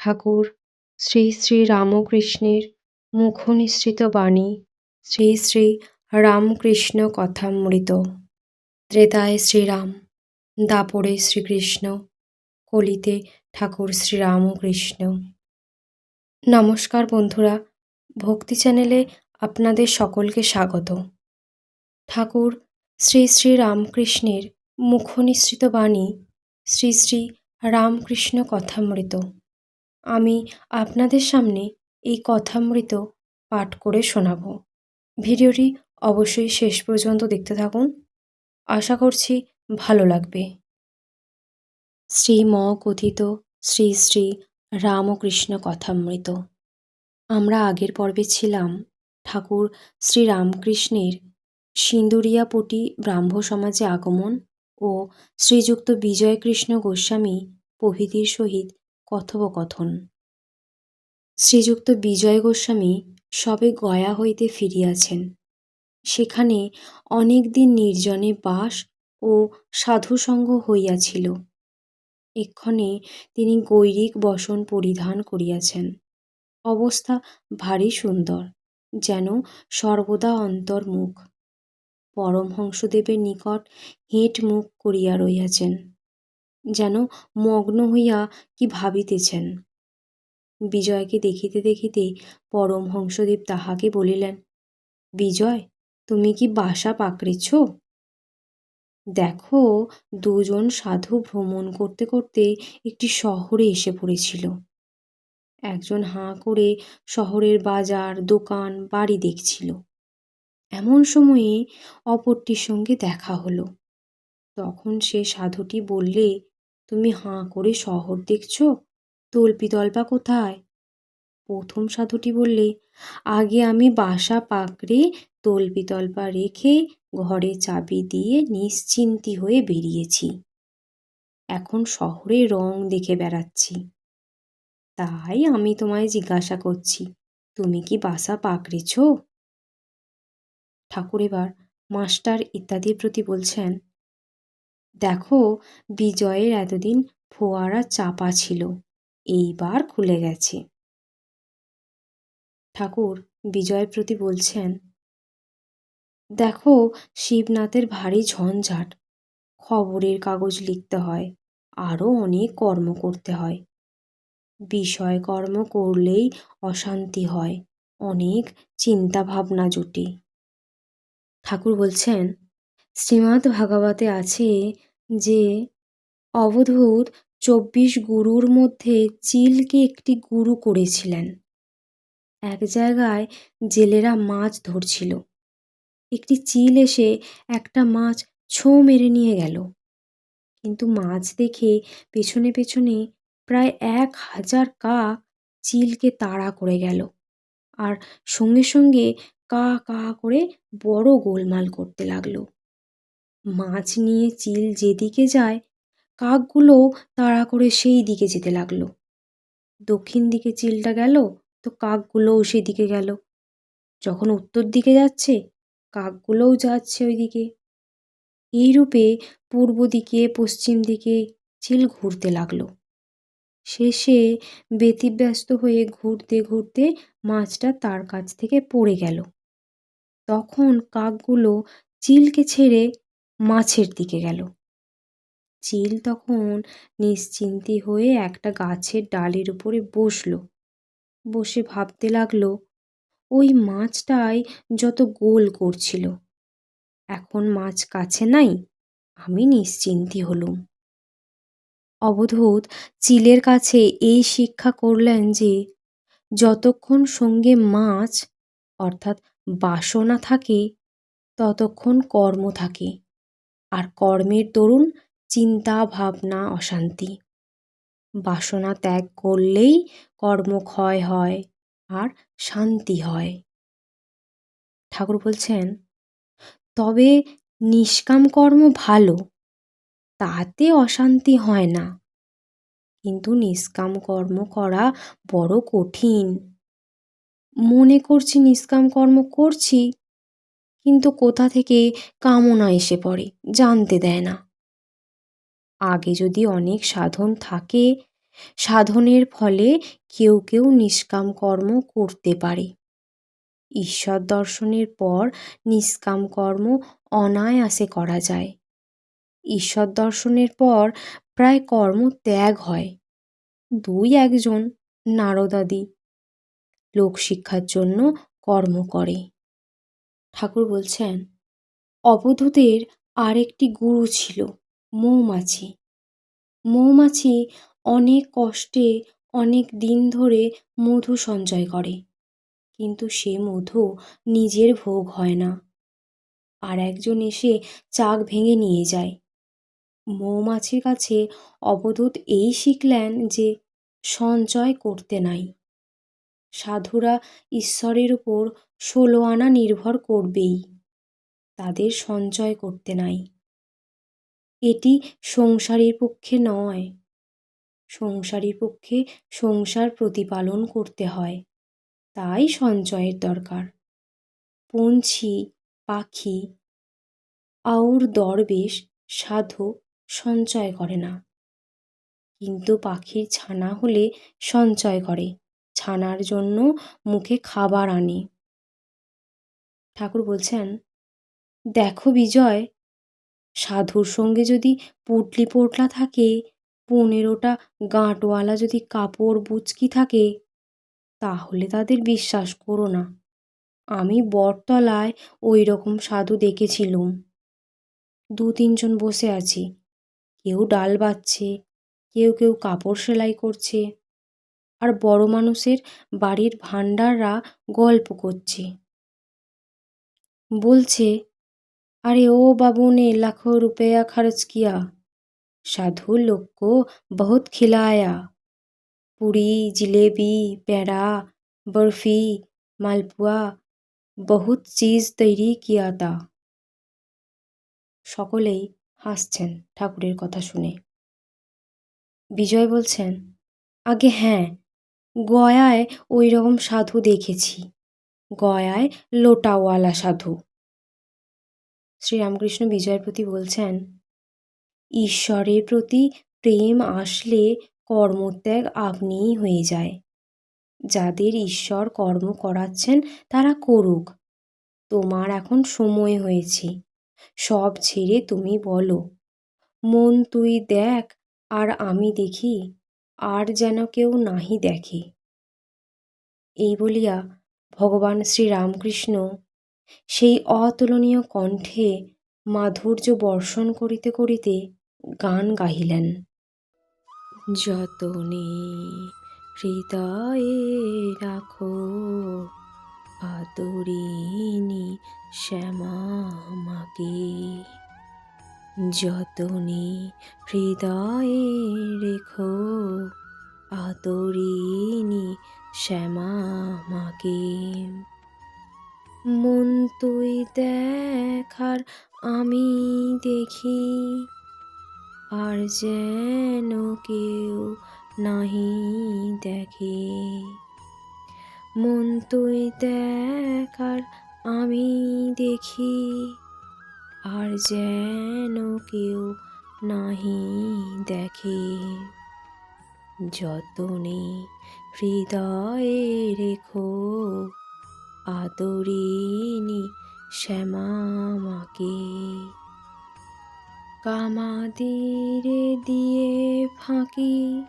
ঠাকুর, শ্রী শ্রী রামকৃষ্ণের মুখনিসৃত বাণী, শ্রী শ্রী রামকৃষ্ণ কথামৃত। ত্রেতায় শ্রীরাম, দাপরে শ্রীকৃষ্ণ, কলিতে ঠাকুর শ্রীরামকৃষ্ণ। নমস্কার বন্ধুরা, ভক্তি চ্যানেলে আপনাদের সকলকে স্বাগত। ঠাকুর, শ্রী শ্রী রামকৃষ্ণের মুখনিসৃত বাণী, শ্রী শ্রী রামকৃষ্ণ কথামৃত। আমি আপনাদের সামনে এই কথামৃত পাঠ করে শোনাব। ভিডিওটি অবশ্যই শেষ পর্যন্ত দেখতে থাকুন। আশা করছি ভালো লাগবে। শ্রীম কথিত শ্রী শ্রী রামকৃষ্ণ কথামৃত। আমরা আগের পর্বে ছিলাম ঠাকুর শ্রী রামকৃষ্ণের সিন্দুরিয়াপটি ব্রাহ্ম সমাজে আগমন ও শ্রীযুক্ত বিজয়কৃষ্ণ গোস্বামী প্রভৃতির সহিত কথোপকথন। শ্রীযুক্ত বিজয় গোস্বামী সবে গয়া হইতে ফিরিয়াছেন। সেখানে অনেক দিন নির্জনে বাস ও সাধুসঙ্গ হইয়াছিল। এক্ষণে তিনি গৈরিক বসন পরিধান করিয়াছেন। অবস্থা ভারী সুন্দর, যেন সর্বদা অন্তর্মুখ। পরমহংসদেবের নিকট হেঁট মুখ করিয়া রইয়াছেন যেন মগ্ন হইয়া কি ভাবিতেছেন? বিজয়কে দেখিতে দেখিতে পরমহংসদেব তাহাকে বলিলেন, বিজয়, তুমি কি বাসা পাকড়েছ? দেখো, দুজন সাধু ভ্রমণ করতে করতে একটি শহরে এসে পড়েছিল। একজন হাঁ করে শহরের বাজার, দোকান, বাড়ি দেখছিল। এমন সময়ে অপরটির সঙ্গে দেখা হলো। তখন সে সাধুটি বললে তুমি হাঁ করে শহর দেখছ? তল্পিতল্পা কোথায়? প্রথম সাধুটি বললে, আগে আমি বাসা পাকড়ে তল্পিতল্পা রেখে ঘরে চাবি দিয়ে নিশ্চিন্তি হয়ে বেরিয়েছি। এখন শহরে রং দেখে বেড়াচ্ছি। তাই আমি তোমায় জিজ্ঞাসা করছি, তুমি কি বাসা পাকড়েছ? ঠাকুর এবার মাস্টার ইত্যাদির প্রতি বলছেন দেখো, বিজয়ের এতদিন ফোয়ারা চাপা ছিল, এইবার খুলে গেছে। ঠাকুর, বিজয়ের প্রতি বলছেন, দেখো, শিবনাথের ভারী ঝঞ্ঝাট, খবরের কাগজ লিখতে হয় আরও অনেক কর্ম করতে হয়। বিষয় কর্ম করলেই অশান্তি হয়, অনেক চিন্তা ভাবনা জুটে। ঠাকুর বলছেন শ্রীমৎ ভাগবতে আছে যে, অবধূত চব্বিশ গুরুর মধ্যে চিলকে একটি গুরু করেছিলেন। এক জায়গায় জেলেরা মাছ ধরছিল। একটি চিল এসে একটা মাছ ছোঁ মেরে নিয়ে গেল। কিন্তু মাছ দেখে পেছনে পেছনে প্রায় এক হাজার কাক চিলকে তাড়া করে গেল আর সঙ্গে সঙ্গে কা কা করে বড় গোলমাল করতে লাগল। মাছ নিয়ে চিল যেদিকে যায় কাকগুলোও তাড়া করে সেই দিকে যেতে লাগল। দক্ষিণ দিকে চিলটা গেল, তো কাকগুলোও সেদিকে গেল। যখন উত্তর দিকে যাচ্ছে, কাকগুলোও যাচ্ছে ওই দিকে এইরূপে পূর্ব দিকে, পশ্চিম দিকে চিল ঘুরতে লাগল। শেষে ব্যতিব্যস্ত হয়ে ঘুরতে ঘুরতে মাছটা তার কাছ থেকে পড়ে গেল। তখন কাকগুলো চিলকে ছেড়ে মাছের দিকে গেল। চিল তখন নিশ্চিন্তি হয়ে একটা গাছের ডালের উপরে বসল। বসে ভাবতে লাগল, ওই মাছটাই যত গোল করছিল। এখন মাছ কাছে নাই, আমি নিশ্চিন্তি হলুম। অবধূত চিলের কাছে এই শিক্ষা করলেন যে, যতক্ষণ সঙ্গে মাছ, অর্থাৎ বাসনা থাকে, ততক্ষণ কর্ম থাকে। আর কর্মের দরুন চিন্তা, ভাবনা, অশান্তি। বাসনা ত্যাগ করলেই কর্মক্ষয় হয় আর শান্তি হয়। ঠাকুর বলছেন, তবে নিষ্কাম কর্ম ভালো, তাতে অশান্তি হয় না। কিন্তু নিষ্কাম কর্ম করা বড় কঠিন। মনে করছি নিষ্কাম কর্ম করছি কিন্তু কোথা থেকে কামনা এসে পড়ে জানতে দেয় না। আগে যদি অনেক সাধন থাকে, সাধনের ফলে কেউ কেউ নিষ্কাম কর্ম করতে পারে। ঈশ্বর দর্শনের পর নিষ্কাম কর্ম অনায়াসে করা যায়। ঈশ্বর দর্শনের পর প্রায় কর্ম ত্যাগ হয়। দুই একজন নারদাদি লোকশিক্ষার জন্য কর্ম করে। ঠাকুর বলছেন, অবধূতের আরেকটি গুরু ছিল, মৌমাছি। মৌমাছি অনেক কষ্টে, অনেক দিন ধরে মধু সঞ্চয় করে। কিন্তু সে মধু নিজের ভোগ হয় না। আর একজন এসে চাক ভেঙে নিয়ে যায়। মৌমাছির কাছে অবধূত এই শিখলেন যে সঞ্চয় করতে নাই। সাধুরা ঈশ্বরের উপর ষোলো আনা নির্ভর করবেই, তাদের সঞ্চয় করতে নাই। এটি সংসারের পক্ষে নয়, সংসারের পক্ষে সংসার প্রতিপালন করতে হয়, তাই সঞ্চয়ের দরকার। পঞ্ছি পাখি, আউর দরবেশ, সাধু সঞ্চয় করে না। কিন্তু পাখির ছানা হলে সঞ্চয় করে, ছানার জন্য মুখে খাবার আনে। ঠাকুর বলছেন, দেখো বিজয়, সাধুর সঙ্গে যদি পুটলি পোটলা থাকে, পনেরোটা গাঁটওয়ালা যদি কাপড় বুচকি থাকে, তাহলে তাদের বিশ্বাস করো না। আমি বটতলায় ওই রকম সাধু দেখেছিলুম। দু তিনজন বসে আছি। কেউ ডাল বাচ্ছে, কেউ কেউ কাপড় সেলাই করছে, আর বড় মানুষের বাড়ির ভাণ্ডাররা গল্প করছে। বলছে अरे ओ बाबू ने लाखों रुपया खर्च किया साधु लोग को बहुत खिलाया पूरी जिलेबी पेड़ा बर्फी मालपुआ बहुत চিজ তৈরি কিয়া তা সকলেই হাসছেন ঠাকুরের কথা শুনে বিজয় বলছেন আগে হ্যাঁ গয়ায় ওই রকম সাধু দেখেছি গয়ায় লোটাওয়ালা সাধু। শ্রীরামকৃষ্ণ বিজয়ের প্রতি বলছেন, ঈশ্বরের প্রতি প্রেম আসলে কর্মত্যাগ আপনিই হয়ে যায়। যাদের ঈশ্বর কর্ম করাচ্ছেন, তারা করুক। তোমার এখন সময় হয়েছে। সব ছেড়ে তুমি বলো। মন তুই দেখ, আর আমি দেখি। আর যেন কেউ নাহি দেখে। এই বলিয়া ভগবান শ্রীরামকৃষ্ণ সেই অতুলনীয় কণ্ঠে মাধুর্য বর্ষণ করিতে করিতে গান গাহিলেন। যতনে হৃদয়ে রাখো আদরিনি শ্যামা মাকে, যতনে হৃদয়ে রেখো আদরিনি শ্যামা মাকে মন তুই দেখার আমি দেখি, আর যেন কেউ নাহি দেখে। মন তুই দেখার আমি দেখি, আর যেন কেউ নাহি দেখে। যতনে হৃদয়ে রেখো আদরিনি শ্যামা মাকে কামাদিরে দিয়ে ফাঁকি,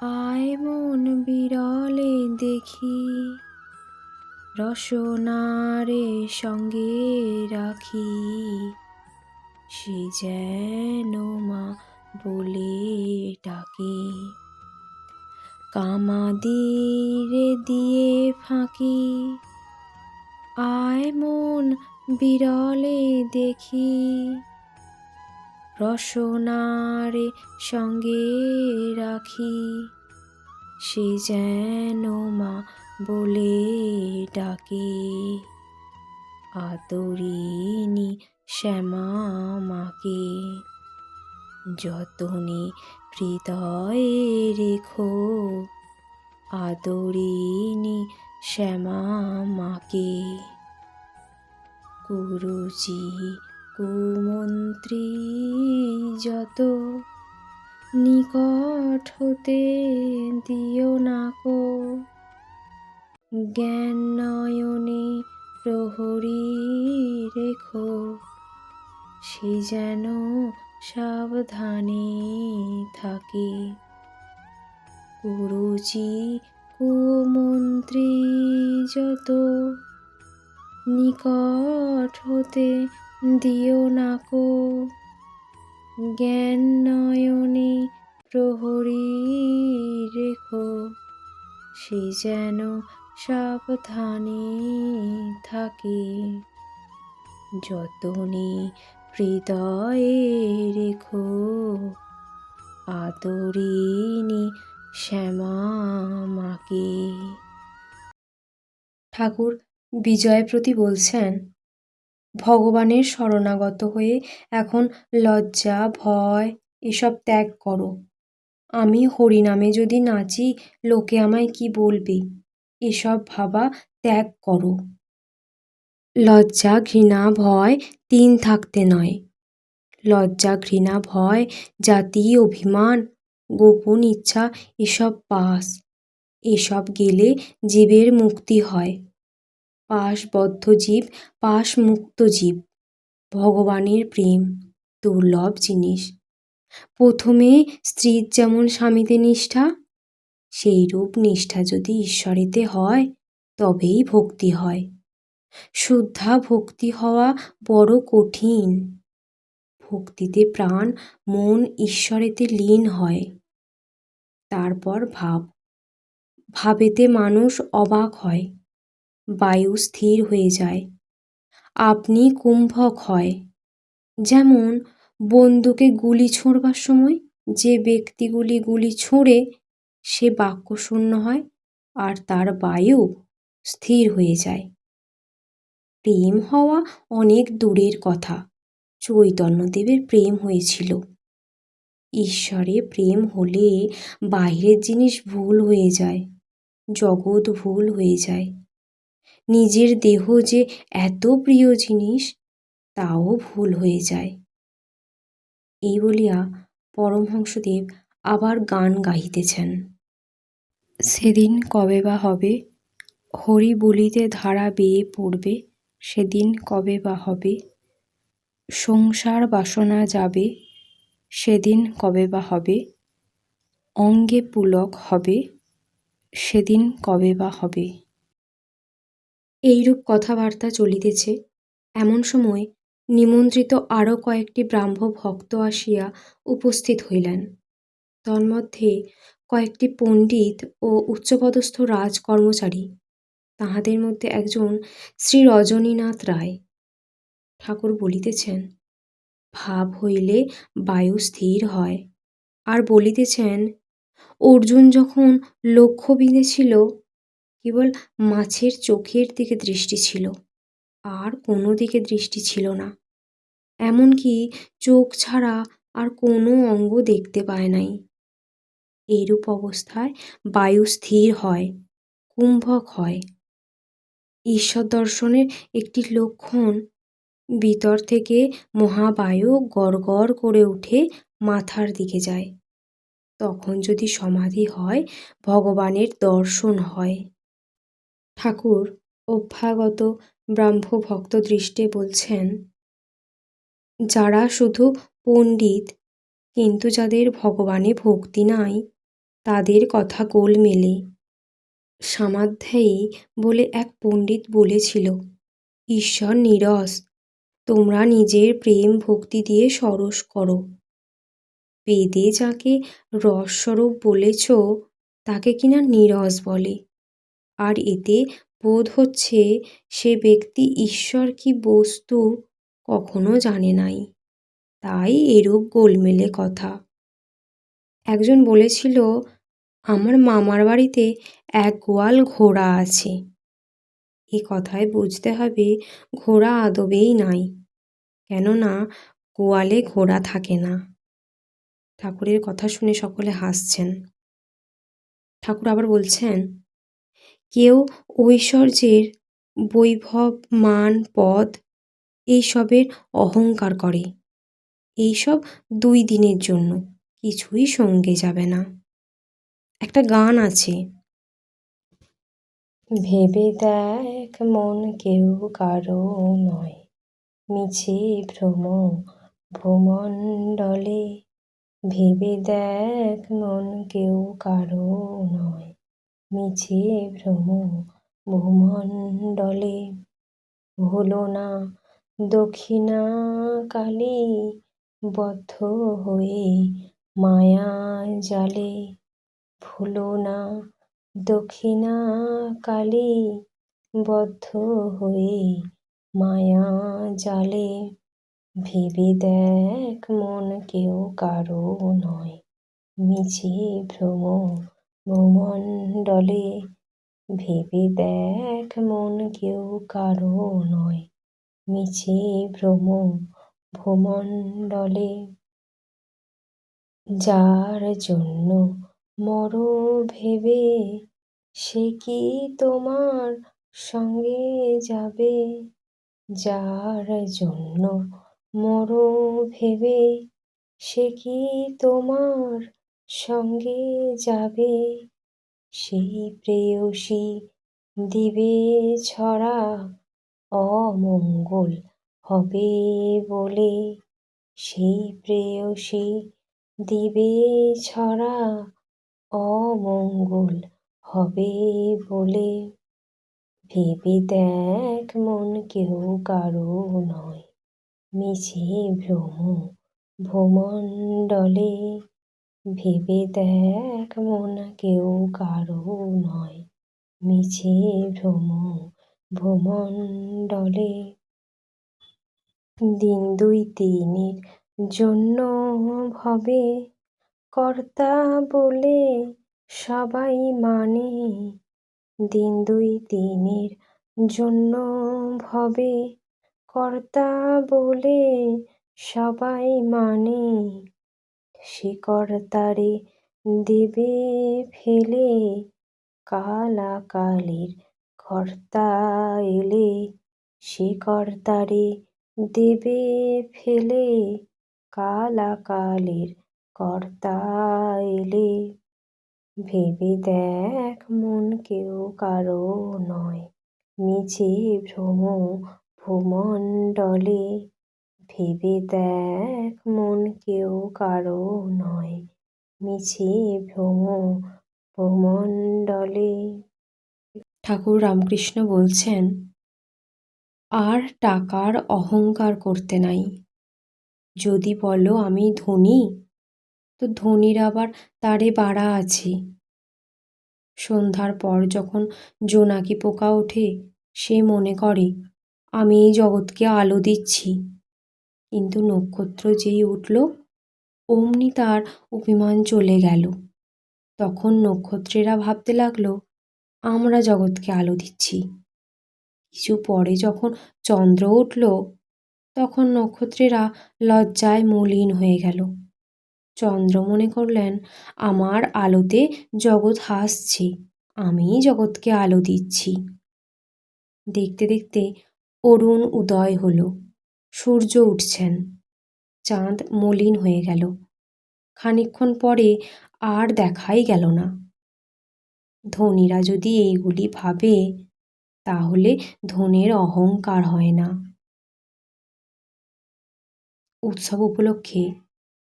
আয় মন বিরলে দেখি, রসনারে সঙ্গে রাখি, সে যেন মা বলে ডাকে। কামাদিরে দিয়ে ফাঁকি। আয় মন বিরলে দেখি। রসনারে সঙ্গে রাখি। সে যেন মা বলে ডাকে। আদরিনি শ্যামা মাকে। যতনে হৃদয়ে রেখো আদরিনি শ্যামা মাকে। গুরুজি কুমন্ত্রী যত নিকট হতে দিও না কো। জ্ঞান নয়নে প্রহরী রেখো, সে যেন সাবধানে থাকে। কুরুচি কুমন্ত্রী যত নিকট হতে দিও না কো। জ্ঞান নয়নে প্রহরী রেখো, সে যেন সাবধানে থাকে। যতনে হৃদয়ে রেখো আদরিনী শ্যামা মাকে। ঠাকুর বিজয়প্রতি বলছেন, ভগবানের শরণাগত হয়ে এখন লজ্জা, ভয় এসব ত্যাগ করো। আমি হরিনামে যদি নাচি, লোকে আমায় কি বলবে? এসব ভাবা ত্যাগ করো। লজ্জা, ঘৃণা, ভয় তিন থাকতে নয়। লজ্জা, ঘৃণা, ভয়, জাতি, অভিমান, গোপন ইচ্ছা এসব পাস। এসব গেলে জীবের মুক্তি হয়। পাশবদ্ধ জীব, পাশ মুক্ত জীব। ভগবানের প্রেম, দুর্লভ জিনিস। প্রথমে স্ত্রীর যেমন স্বামীতে নিষ্ঠা সেই রূপ নিষ্ঠা যদি ঈশ্বরেতে হয়, তবেই ভক্তি হয়। শুদ্ধা ভক্তি হওয়া বড় কঠিন। ভক্তিতে প্রাণ, মন ঈশ্বরেতে লীন হয়। তারপর ভাব। ভাবেতে মানুষ অবাক হয়। বায়ু স্থির হয়ে যায়। আপনি কুম্ভক হয়। যেমন বন্দুকে গুলি ছোঁড়বার সময় যে ব্যক্তিগুলি গুলি ছোঁড়ে, সে বাক্যশূন্য হয় আর তার বায়ু স্থির হয়ে যায়। প্রেম হওয়া অনেক দূরের কথা। চৈতন্যদেবের প্রেম হয়েছিল। ঈশ্বরে প্রেম হলে বাইরের জিনিস ভুল হয়ে যায়, জগৎ ভুল হয়ে যায়। নিজের দেহ যে এত প্রিয় জিনিস, তাও ভুল হয়ে যায়। এই বলিয়া পরমহংসদেব আবার গান গাহিতেছেন। সেদিন কবে বা হবে হরি বলিতে ধারা বেয়ে পড়বে সেদিন কবে বা হবে? সংসার বাসনা যাবে, সেদিন কবে বা হবে? অঙ্গে পুলক হবে, সেদিন কবে বা হবে? এইরূপ কথাবার্তা চলিতেছে। এমন সময় নিমন্ত্রিত আরও কয়েকটি ব্রাহ্ম ভক্ত আসিয়া উপস্থিত হইলেন। তন্মধ্যে কয়েকটি পণ্ডিত ও উচ্চপদস্থ রাজ কর্মচারী তাহাদের মধ্যে একজন শ্রী রজনীনাথ রায়। ঠাকুর বলিতেছেন, ভাব হইলে বায়ু স্থির হয়। আর বলিতেছেন, অর্জুন যখন লক্ষ্য বিঁধেছিল কেবল মাছের চোখের দিকে দৃষ্টি ছিল, আর কোনো দিকে দৃষ্টি ছিল না। এমনকি চোখ ছাড়া আর কোনো অঙ্গ দেখতে পায় নাই। এইরূপ অবস্থায় বায়ু স্থির হয়, কুম্ভক হয়। ঈশ্বর দর্শনের একটি লক্ষণ। ভিতর থেকে মহাবায়ু গড় করে উঠে মাথার দিকে যায়। তখন যদি সমাধি হয়, ভগবানের দর্শন হয়। ঠাকুর অভ্যাগত ব্রাহ্ম ভক্ত দৃষ্টে বলছেন, যারা শুধু পণ্ডিত, কিন্তু যাদের ভগবানে ভক্তি নাই, তাদের কথা গোল মেলে সামাধ্যায়ী বলে এক পণ্ডিত বলেছিল, ঈশ্বর নিরস, তোমরা নিজের প্রেম ভক্তি দিয়ে সরস করো। বেদে যাকে রসস্বরূপ বলেছ, তাকে কিনা নিরস বলে। আর এতে বোধ হচ্ছে, সে ব্যক্তি ঈশ্বর কি বস্তু কখনো জানে নাই। তাই এরূপ গোলমেলে কথা। একজন বলেছিল আমার মামার বাড়িতে এক গোয়াল ঘোড়া আছে। এ কথায় বুঝতে হবে ঘোড়া আদবেই নাই, কেননা গোয়ালে ঘোড়া থাকে না। ঠাকুরের কথা শুনে সকলে হাসছেন। ঠাকুর আবার বলছেন, কেউ ঐশ্বর্যের বৈভব, মান, পদ এইসবের অহংকার করে। এইসব দুই দিনের জন্য কিছুই সঙ্গে যাবে না। একটা গান আছে। ভেবে দেখ মন কেউ কারও নয়। মিছে ভ্রম ভূমণ্ডলে ভেবে দেখ মন কেউ কারও নয়। মিছে ভ্রম ভূমণ্ডলে হলো না, দক্ষিণা কালী। বদ্ধ হয়ে মায়া জালে। ভুলো না দক্ষিণা কালী বদ্ধ হয়ে মায়া জালে। ভেবে দেখ মন কেউ কারও নয়। মিছে ভ্রম ভূমণ্ডলে। ভেবে দেখ মন কেউ কারও নয়। মিছে ভ্রম ভূমণ্ডলে। যার জন্য মর ভেবে সে কি তোমার সঙ্গে যাবে? যার জন্য মর ভেবে সে কি তোমার সঙ্গে যাবে? সেই প্রেয়সী দিবে ছড়া অমঙ্গল হবে বলে। সেই প্রেয়সী দিবে ছড়া অমঙ্গল হবে বলে ভেবে দেখ মন কেউ কারও নয়। মিছে ভ্রম ভূমণ্ডলে ভেবে দেখ মন কেউ কারও নয়। মিছে ভ্রম ভূমণ্ডলে দিন দুই তিনের জন্য ভবে কর্তা বলে সবাই মানে দিন দুই তিনের জন্য ভবে। কর্তা বলে সবাই মানে সে কর্তারে দেবে ফেলে। কালাকালের কর্তা এলে, সে কর্তারে দেবে ফেলে। কালাকালের কর্তা এলে ভেবে দেখ মন কেউ কারও নয়। মিছে ভ্রম ভূমণ্ডলে ভেবে দেখ মন কেউ কারও নয়। মিছে ভ্রম ভূমণ্ডলে ঠাকুর রামকৃষ্ণ বলছেন, আর টাকার অহংকার করতে নাই। যদি বলো আমি ধনী তো ধনীর আবার তারে বাড়া আছে। সন্ধ্যার পর যখন জোনাকি পোকা ওঠে, সে মনে করে, আমি এই জগৎকে আলো দিচ্ছি। কিন্তু নক্ষত্র যেই উঠল, অমনি তার অভিমান চলে গেল। তখন নক্ষত্রেরা ভাবতে লাগল, আমরা জগৎকে আলো দিচ্ছি। কিছু পরে যখন চন্দ্র উঠল, তখন নক্ষত্রেরা লজ্জায় মলিন হয়ে গেল। চন্দ্র মনে করলেন, আমার আলোতে জগৎ হাসছে, আমিই জগৎকে আলো দিচ্ছি। দেখতে দেখতে অরুণ উদয় হলো, সূর্য উঠছেন, চাঁদ মলিন হয়ে গেল খানিক্ষণ পরে আর দেখাই গেল না। ধনীরা যদি এইগুলি ভাবে, তাহলে ধনের অহংকার হয় না। উৎসব উপলক্ষে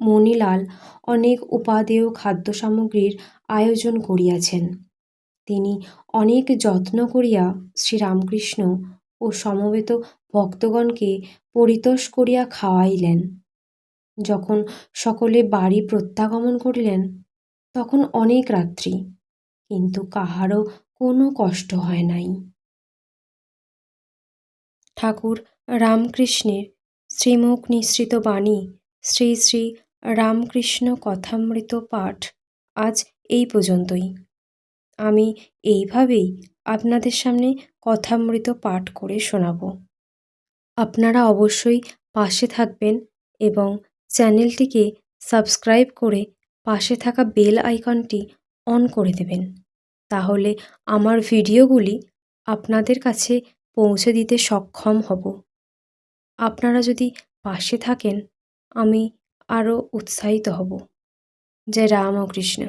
মণিলাল অনেক উপাদেয় খাদ্য সামগ্রীর আয়োজন করিয়াছেন। তিনি অনেক যত্ন করিয়া শ্রীরামকৃষ্ণ ও সমবেত ভক্তগণকে পরিতোষ করিয়া খাওয়াইলেন। যখন সকলে বাড়ি প্রত্যাগমন করিলেন, তখন অনেক রাত্রি, কিন্তু কাহারও কোনো কষ্ট হয় নাই। ঠাকুর রামকৃষ্ণের শ্রীমুখ নিঃসৃত বাণী শ্রী শ্রী রামকৃষ্ণ কথামৃত পাঠ আজ এই পর্যন্তই। আমি এইভাবেই আপনাদের সামনে কথামৃত পাঠ করে শোনাব। আপনারা অবশ্যই পাশে থাকবেন এবং চ্যানেলটিকে সাবস্ক্রাইব করে পাশে থাকা বেল আইকনটি অন করে দেবেন। তাহলে আমার ভিডিওগুলি আপনাদের কাছে পৌঁছে দিতে সক্ষম হব। আপনারা যদি পাশে থাকেন, আমি আরও উৎসাহিত হব। জয় রাম ও কৃষ্ণ।